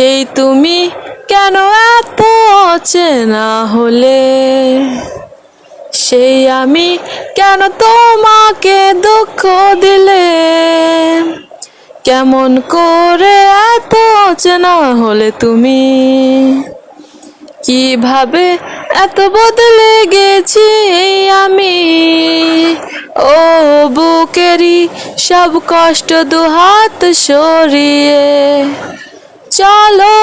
সেই তুমি কেন এত অচেনা হলে? সেই আমি কেন তোমাকে দুঃখ দিলে? কেমন করে এত অচেনা হলে তুমি? কীভাবে এত বদলে গেছি আমি? ও বুকেরই সব কষ্ট দুহাত সরিয়ে